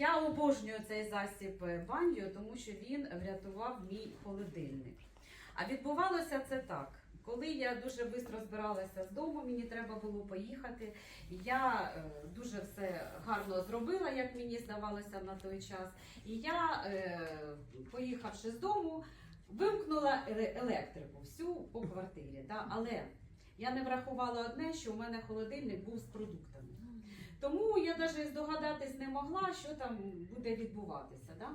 Я обожнюю цей засіб баньо, тому що він врятував мій холодильник. А відбувалося це так. Коли я дуже швидко збиралася з дому, мені треба було поїхати. Я е, дуже все гарно зробила, як мені здавалося на той час. І я, е, поїхавши з дому, вимкнула електрику всю по квартирі. Але я не врахувала одне, що у мене холодильник був з продуктами. Навіть здогадатись не могла, що там буде відбуватися. Да?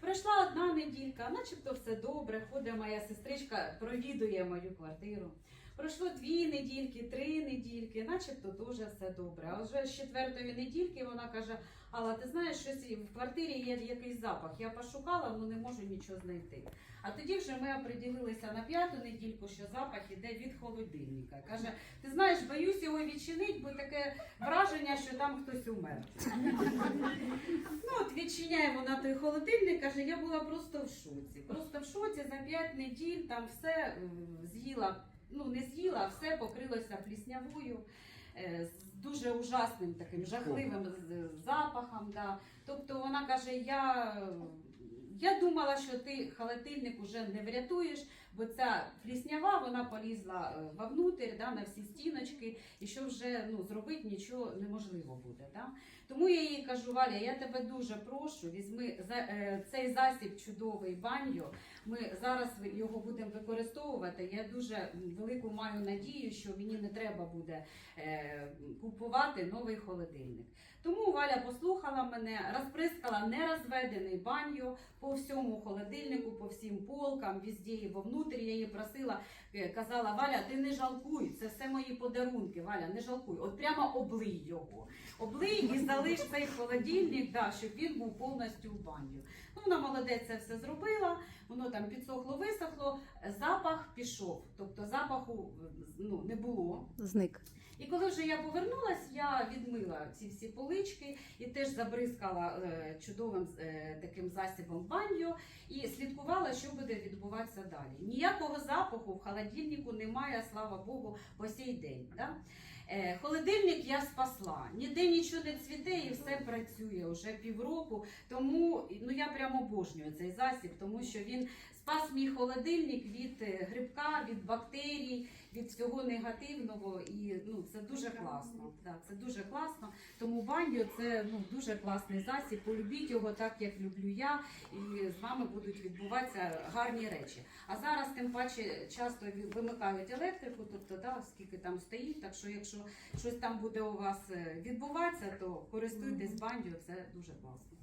Пройшла одна неділька, начебто все добре. Ходить моя сестричка, провідує мою квартиру. Пройшло дві недільки, три недільки, начебто дуже все добре. А вже з четвертої недільки вона каже: Алла, ти знаєш, щось в квартирі є якийсь запах. Я пошукала, але не можу нічого знайти. А тоді вже ми оприділилися на п'яту недільку, що запах іде від холодильника. Каже, ти знаєш, боюсь його відчинити, таке враження, що там хтось умер. Ну от відчиняємо на той холодильник, каже, я була просто в шоці. Просто в шоці за 5 неділь там все е, з'їла, ну не з'їла, а все покрилося пліснявою. е, З дуже ужасним таким жахливим запахом. Да. Тобто вона каже: я, я думала, що ти холодильник уже не врятуєш, бо ця пліснява вона полізла е, вовнутрь, да, на всі стіночки, і що вже ну, зробити нічого неможливо буде. Да. Тому я їй кажу, Валя, я тебе дуже прошу, візьми е, цей засіб чудовий баньо. Ми зараз його будемо використовувати. Я дуже велику маю надію, що мені не треба буде е, купувати новий холодильник. Тому Валя послухала мене, розприскала нерозведений баньо всьому холодильнику, по всім полкам, везде і вовнутрі. Я її просила, е, казала, Валя, ти не жалкуй, це все мої подарунки. Валя, не жалкуй. От прямо облий його. Облий і залиш цей холодильник, да, щоб він був повністю в баню. Ну, вона молодець це все зробила, воно там підсохло, висохло, запах пішов. Тобто запаху ну, не було. Зник. І коли вже я повернулась, я відмила ці всі полички і теж забризкала е, чудовим е, таким засібом баньо і слідкувала, що буде відбуватися далі. Ніякого запаху в холодильнику немає, слава Богу, по сей день. Да? Е, холодильник я спасла, ніде нічого не цвіте і все працює вже півроку. Тому ну я прямо обожнюю цей засіб, тому що він спас мій холодильник від е, грибка, від бактерій, від всього негативного. І ну це дуже класно. Да, це дуже класно. Тому баньо це ну дуже класний засіб. Полюбіть його так, як люблю я, і з вами будуть відбуватися гарні речі. А зараз тим паче часто вимикають електрику, тобто да, скільки там стоїть. Так що, якщо щось там буде у вас е, відбуватися, то користуйтесь бандю, це дуже класно.